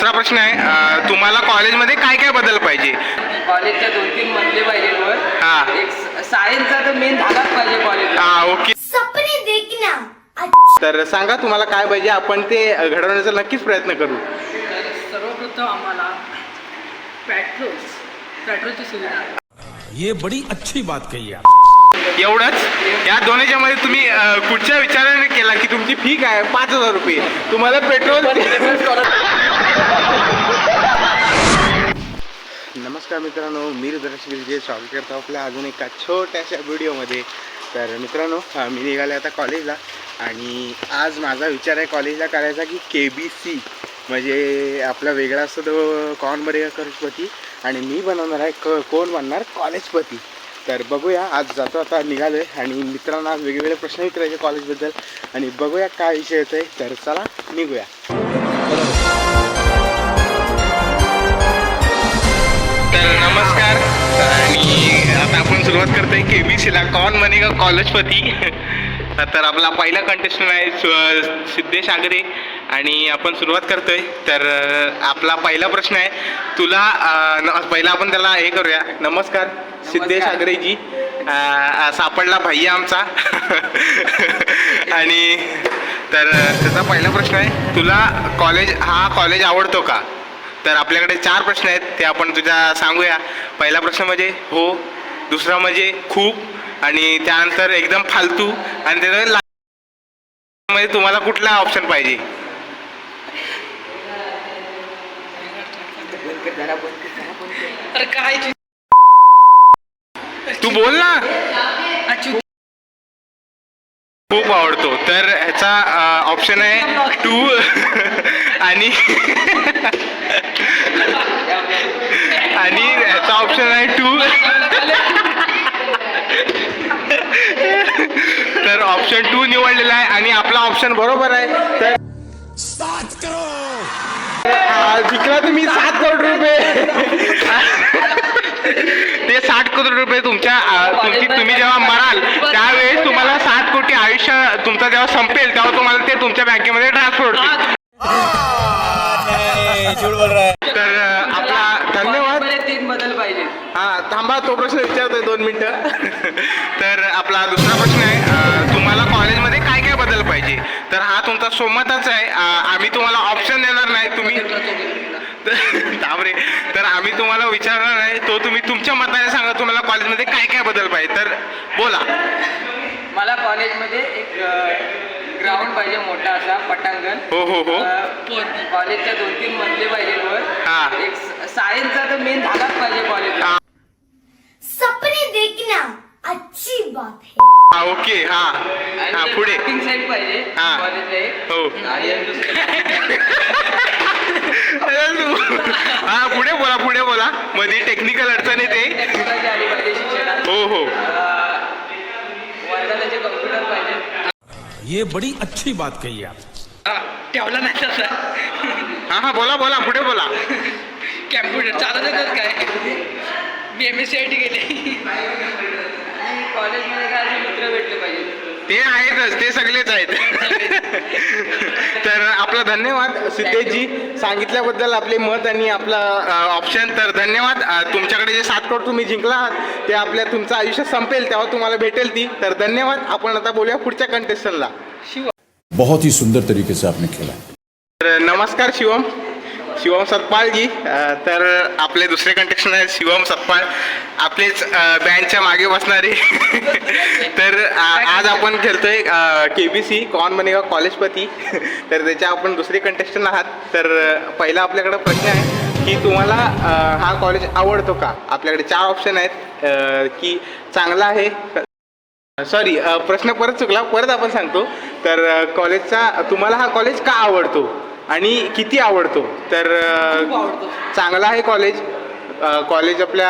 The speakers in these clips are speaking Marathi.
दुसरा प्रश्न आहे तुम्हाला कॉलेजमध्ये काय काय बदल पाहिजे? कॉलेजच्या दोन तीन मधले पाहिजे वर. हा. एक सायन्सचा तर मेन धागाच पाहिजे कॉलेज हा ओके. सपने देखना तर सांगा तुम्हाला काय पाहिजे आपण ते घडवण्याचा नक्कीच प्रयत्न करू. तर सर्वप्रथम आम्हाला पेट्रोल पेट्रोलची सुविधा. ये बड़ी अच्छी बात कही आप। एवढंच? या दोन्हीच्या मध्ये तुम्ही अ, कुठच्या विचाराने केला की तुमची फी काय आहे? पाच हजार रुपये. तुम्हाला पेट्रोल नमस्कार मित्रांनो मी रुद्राक्ष स्वागत करतो आपल्या अजून एका छोट्याशा व्हिडिओमध्ये. तर मित्रांनो मी निघाले आता कॉलेजला आणि आज माझा विचार आहे कॉलेजला करायचा की के बी सी म्हणजे आपला वेगळा असतो तो कॉन बरेगा करोडपती आणि मी बनवणार आहे क कोण बनणार? कॉलेजपती. तर बघूया आज जातो आता निघालो आहे आणि मित्रांना आज वेगवेगळे प्रश्न विचारायचे कॉलेजबद्दल आणि बघूया काय विषय येतो आहे तर चला निघूया. आणि आता आपण सुरुवात करतोय के बी सीला कॉन बनेगा कॉलेजपती? तर आपला पहिला कंटेस्टंट आहे सिद्धेश आगरे. आणि आपण सुरुवात करतोय. तर आपला पहिला प्रश्न आहे. तुला पहिला आपण त्याला हे करूया. नमस्कार सिद्धेश आगरेजी. सापडला भैया आमचा. आणि तर त्याचा पहिला प्रश्न आहे. तुला कॉलेज हा कॉलेज आवडतो का? तर आपल्याकडे चार प्रश्न आहेत ते आपण तुझ्या सांगूया. पहिला प्रश्न म्हणजे हो दुसरा म्हणजे खूप आणि त्यानंतर एकदम फालतू आणि त्याचा मध्ये तुम्हाला कुठला ऑप्शन पाहिजे? तू बोल ना. खूप आवडतो. तर ह्याचा ऑप्शन आहे टू आणि आणि ह्याचा ऑप्शन आहे टू तर ऑप्शन टू निवडलेला आहे आणि आपला ऑप्शन बरोबर आहे. तर आ, जिंकला तुम्ही सात करोड रुपये. ते साठ करोड रुपये तुमच्या तुमची तुम्ही जेव्हा मराल त्यावेळेस तुम्हाला सात कोटी आयुष्य तुमचा जेव्हा संपेल तेव्हा तुम्हाला ते तुमच्या बँकेमध्ये ट्रान्सफर होतील. तर अ, आपला धन्यवाद. तीन बदल पाहिजे हा थांबा तो प्रश्न विचारतोय दोन मिनिटं. तर आपला दुसरा प्रश्न आहे तुम्हाला कॉलेजमध्ये काय काय बदल पाहिजे? तर हा तुमचा सोमतच आहे आम्ही तुम्हाला ऑप्शन देणार नाही तुम्ही तर आम्ही तुम्हाला विचारणार नाही तो तुम्ही तुमच्या मताने सांगा तुम्हाला कॉलेजमध्ये काय काय बदल पाहिजे? तर बोला. मला कॉलेजमध्ये एक ग्राउंड पाहिजे मोठा असा पटांगण. हो हो हो. कॉलेजच्या दोन तीन मधले पाहिजे वर. हा. एक सायन्सचा तर मेन धागाच पाहिजे कॉलेज हा. सपने देखना अच्छी बात है. हा ओके हा. हा पुढे. साईड पाहिजे हा. कॉलेजला एक. हो. आणि दुसरं. हा पुढे बोला पुढे बोला. मध्ये टेक्निकल अडचण येते टेक्निकलची आली पाहिजे शिक्षणात हो हो अ, वर्गाला जे कम्प्युटर पाहिजे ये बड़ी अच्छी बात कही आप ठेवला नाही तसा हा हा बोला बोला पुढे बोला। कॅम्प्युटर चालत येतात काय मी M S C I T गेले कॉलेजमध्ये काय मित्र भेटले पाहिजे। ते आहेतच ते सगळेच आहेत. तर आपला धन्यवाद सिद्धेशजी सांगितल्याबद्दल आपले मत आणि आपला ऑप्शन तर धन्यवाद. तुमच्याकडे जे सात करोड तुम्ही जिंकला आहात ते आपल्या तुमचं आयुष्य संपेल तेव्हा तुम्हाला भेटेल ती. तर धन्यवाद. आपण आता बोलूया पुढच्या कंटेस्टनला बहुत ही सुंदर तरीके से आपने खेला तर नमस्कार शिवम. शिवम सतपालजी जी तर आपले दुसरे कंटेक्शन आहेत शिवम सतपाल. आपलेच बँडच्या मागे बसणारे. तर आज आपण खेळतोय के बी सी कॉन बनेगा कॉलेजपती तर त्याच्या आपण दुसरे कंटेक्शन आहात. तर पहिला आपल्याकडे प्रश्न आहे की तुम्हाला हा कॉलेज आवडतो का? आपल्याकडे चार ऑप्शन आहेत की चांगला आहे सॉरी प्रश्न परत चुकला परत आपण सांगतो. तर कॉलेजचा तुम्हाला हा कॉलेज का आवडतो? आणि किती आवडतो? तर चांगला आहे कॉलेज. कॉलेज आपल्या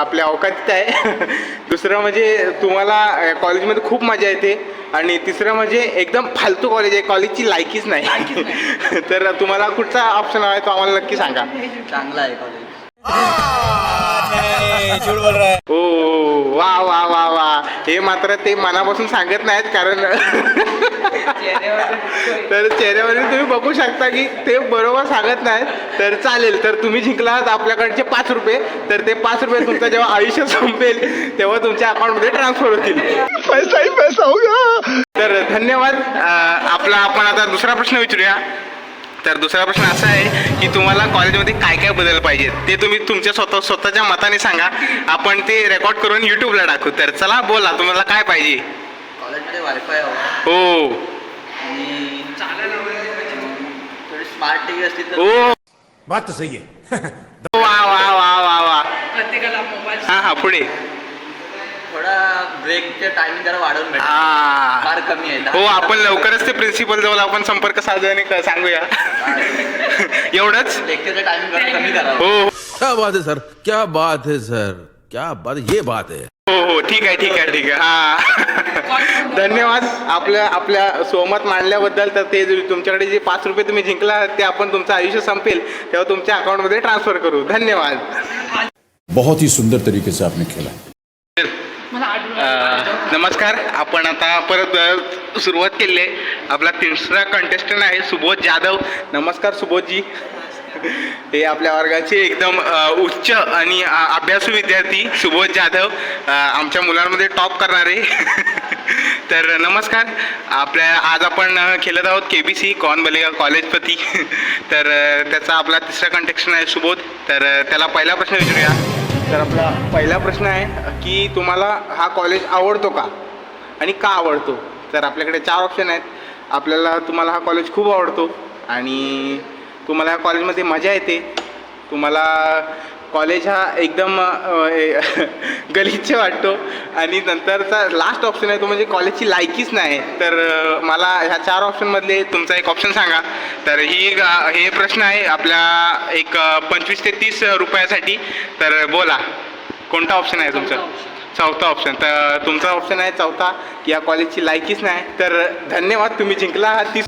आपल्या अवकातीत आहे. दुसरं म्हणजे तुम्हाला कॉलेजमध्ये खूप मजा येते. आणि तिसरं म्हणजे एकदम फालतू कॉलेज आहे. कॉलेजची लायकीच नाही. तर तुम्हाला कुठचा ऑप्शन हवा आहे तो आम्हाला नक्की सांगा. चांगला आहे कॉलेज. हो वा वा वा वा. हे मात्र ते मनापासून सांगत नाहीत कारण तर चेहऱ्यावरील तुम्ही बघू शकता की ते बरोबर सांगत नाहीत. तर चालेल तर तुम्ही जिंकलात आपल्याकडचे पाच रुपये. तर ते पाच रुपये तुमचं जेव्हा आयुष्य संपेल तेव्हा तुमच्या अकाउंटमध्ये ट्रान्सफर होतील. पैसा ही पैसा होगा तर धन्यवाद. आपला आपण आता दुसरा प्रश्न विचारूया. तर दुसरा प्रश्न असा आहे की तुम्हाला कॉलेजमध्ये काय काय बदल पाहिजेत ते तुम्ही तुमच्या स्वतः स्वतःच्या मताने सांगा. आपण ते रेकॉर्ड करून युट्यूबला टाकू. तर चला बोला तुम्हाला काय पाहिजे? कॉलेजमध्ये वायफाय हो आणि थोडी स्मार्ट टी व्ही असली तर हो. बात तो सही है वा वा वा वा वा. प्रत्येकाला मोबाईल हा हा पुढे. थोडा ब्रेकचे टायमिंग जरा वाढवून भेटा. हा. फार कमी आहे. दहा हो आपण लवकरच ते प्रिन्सिपल जवळ आपण संपर्क साधू आणि क- सांगूया. एवढंच? लेक्चरचं टायमिंग जरा कमी करावं. हो हो. क्या बात है सर. क्या बात है सर. क्या बात ये बात है. हो हो. ठीक आहे ठीक आहे ठीक आहे. हा. धन्यवाद. आपल्या आपल्या सोमत मांडल्याबद्दल तर ते तुमच्याकडे जे पाच रुपये तुम्ही जिंकला ते आपण तुमचं आयुष्य संपेल तेव्हा तुमच्या अकाउंटमध्ये ट्रान्सफर करू. धन्यवाद. बहुत ही सुंदर तरीके से आपने खेला. नमस्कार. आपण आता परत सुरुवात केली आहे. आपला तिसरा कंटेस्टंट आहे सुबोध जाधव. नमस्कार सुबोधजी. हे आपल्या वर्गाचे एकदम उच्च आणि अभ्यासू विद्यार्थी सुबोध जाधव आमच्या मुलांमध्ये टॉप करणारे. तर नमस्कार. आपल्या आज आपण खेळत आहोत के बी सी कॉन बलेगा कॉलेजपती तर त्याचा आपला तिसरा कंटेक्शन आहे सुबोध. तर त्याला पहिला प्रश्न विचारूया. तर आपला पहिला प्रश्न आहे की तुम्हाला हा कॉलेज आवडतो का? आणि का आवडतो? तर आपल्याकडे चार ऑप्शन आहेत. आपल्याला तुम्हाला हा कॉलेज खूप आवडतो. आणि तुम्हाला ह्या कॉलेजमध्ये मजा येते. तुम्हाला कॉलेज हा एकदम गलिच्छ वाटतो. आणि नंतरचा लास्ट ऑप्शन आहे तो म्हणजे कॉलेजची लायकीच नाही. तर मला ह्या चार ऑप्शनमधले तुमचा एक ऑप्शन सांगा. तर ही हे प्रश्न आहे आपल्या एक पंचवीस ते तीस रुपयासाठी. तर बोला कोणता ऑप्शन आहे तुमचा? चौथा ऑप्शन तर तुमचा ऑप्शन आहे चौथा. की या कॉलेजची लायकीच नाही. तर धन्यवाद तुम्ही जिंकला हा तीस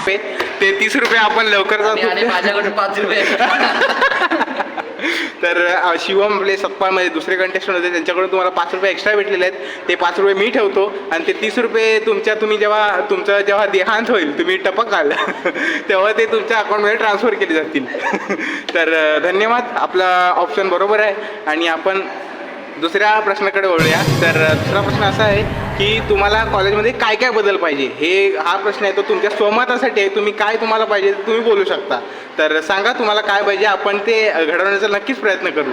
रुपये ते तीस रुपये आपण लवकर आणि माझ्याकडे पाच रुपये. तर शिवम आपले सत्पाळमध्ये दुसरे कंटेस्टंट होते त्यांच्याकडून तुम्हाला पाच रुपये एक्स्ट्रा भेटलेले आहेत. ते पाच रुपये मी ठेवतो आणि ते तीस रुपये तुमच्या तुम्ही जेव्हा तुमचं जेव्हा देहांत होईल तुम्ही टपकाल तेव्हा ते तुमच्या अकाउंटमध्ये ट्रान्सफर केले जातील. तर धन्यवाद. आपला ऑप्शन बरोबर आहे. आणि आपण दुसऱ्या प्रश्नाकडे वळूया. तर दुसरा प्रश्न असा आहे की तुम्हाला कॉलेजमध्ये काय काय बदल पाहिजे? हे हा प्रश्न आहे तो तुमच्या स्वमतासाठी आहे. तुम्ही काय तुम्हाला पाहिजे ते तुम्ही बोलू शकता. तर सांगा तुम्हाला काय पाहिजे आपण ते घडवण्याचा नक्कीच प्रयत्न करू.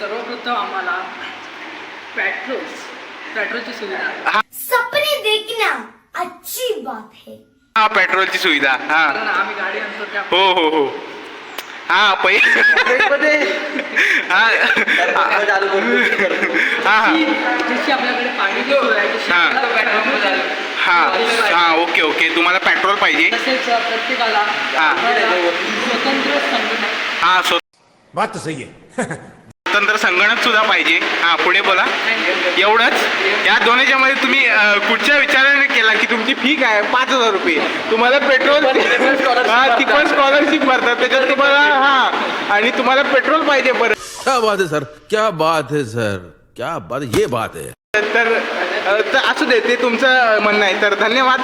सर्वप्रथम आम्हाला पेट्रोल पेट्रोलची सुविधा. सपने देखना अच्छी बात है. हा पेट्रोलची सुविधा हा. आम्ही गाडी आणतो हो हो हो. हा पै हा. हा हा. आहे हा. हा हा ओके ओके. तुम्हाला पेट्रोल पाहिजे. हा. स्वतंत्र हा स्व- बात तो सही है स्वतंत्र संगणक सुद्धा पाहिजे. हा पुढे बोला. एवढंच? या दोन्हीच्या मध्ये तुम्ही कुठच्या विचाराने केला की तुमची फी काय? आहे? पाच हजार रुपये. तुम्हाला पेट्रोल हा ती पण स्कॉलरशिप भरतात. त्याच्यात तुम्हाला हा. आणि तुम्हाला पेट्रोल पाहिजे परत. क्या बात है सर क्या बात है सर क्या बात ये बात है. तर असू दे ते तुमचं म्हणणं आहे. तर धन्यवाद.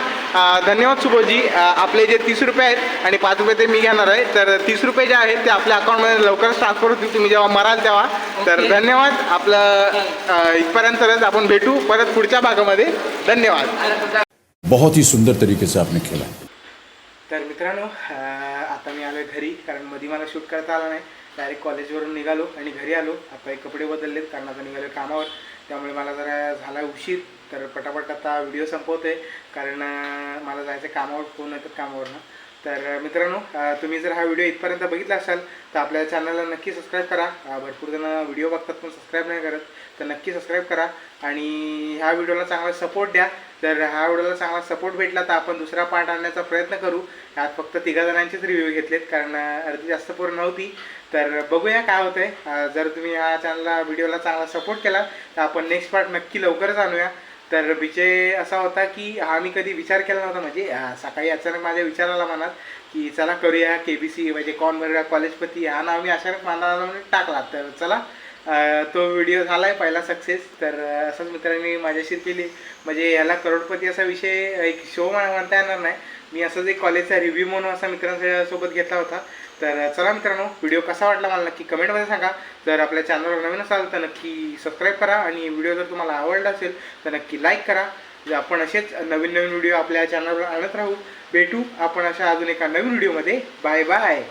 धन्यवाद सुबोधजी अ, आपले जे तीस रुपये आहेत आणि पाच रुपये ते मी घेणार आहे. तर तीस रुपये जे आहेत ते आपल्या अकाउंटमध्ये लवकरच ट्रान्सफर होतील. तुम्ही जेव्हा मराल तेव्हा. तर धन्यवाद. आपलं इथपर्यंतच आपण भेटू. परत पुढच्या भागामध्ये. धन्यवाद. बहुत ही सुंदर तरीके से आपने खेला. तर मित्रांनो आता मी आलो घरी कारण मध्ये मला शूट करता आला नाही. डायरेक्ट कॉलेजवरून निघालो आणि घरी आलो. आता कपडे बदललेत कारण आता निघालो कामावर. त्यामुळे मला जरा झाला उशीर. तर पटापट आता व्हिडिओ संपवतोय कारण मला जायचं कामावर फोन येतात कामावरनं. तर मित्रांनो तुम्ही जर हा व्हिडिओ इथपर्यंत बघितला असाल तर आपल्या चॅनलला नक्की सबस्क्राईब करा. भरपूर जण व्हिडिओ बघतात पण सबस्क्राईब नाही करत. तर नक्की सबस्क्राईब करा. आणि ह्या व्हिडिओला चांगला सपोर्ट द्या. जर ह्या व्हिडिओला चांगला सपोर्ट भेटला तर आपण दुसरा पार्ट आणण्याचा प्रयत्न करू. यात फक्त तिघा जणांचेच रिव्ह्यू घेतलेत कारण अर्धी जास्त पूर्ण नव्हती. तर बघूया काय होतंय. आहे जर तुम्ही ह्या चॅनलला व्हिडिओला चांगला सपोर्ट केला तर आपण नेक्स्ट पार्ट नक्की लवकरच आणूया. तर विषय असा होता की हा मी कधी विचार केला नव्हता. म्हणजे सकाळी अचानक माझ्या विचार आला मनात की चला करूया के बी सी म्हणजे कॉन बरगा कॉलेजपती हा नाव मी अचानक मानाला म्हणजे टाकला. तर चला तो व्हिडिओ झाला आहे पहिला सक्सेस तर असंच मित्रांनी माझ्याशी केली. म्हणजे याला करोडपती असा विषय एक शो म्हणता येणार नाही. मी असंच एक कॉलेजचा रिव्ह्यू म्हणून असा मित्रांसोबत घेतला होता. तर चला मित्रांनो व्हिडिओ कसा वाटला मला नक्की कमेंटमध्ये सांगा. जर आपल्या चॅनलवर नवीन असाल तर नक्की सबस्क्राईब करा आणि व्हिडिओ जर तुम्हाला आवडला असेल तर नक्की लाईक करा. आपण असेच नवीन नवीन व्हिडिओ आपल्या चॅनलवर आणत राहू भेटू. आपण अशा अजून एका नवीन व्हिडिओमध्ये बाय बाय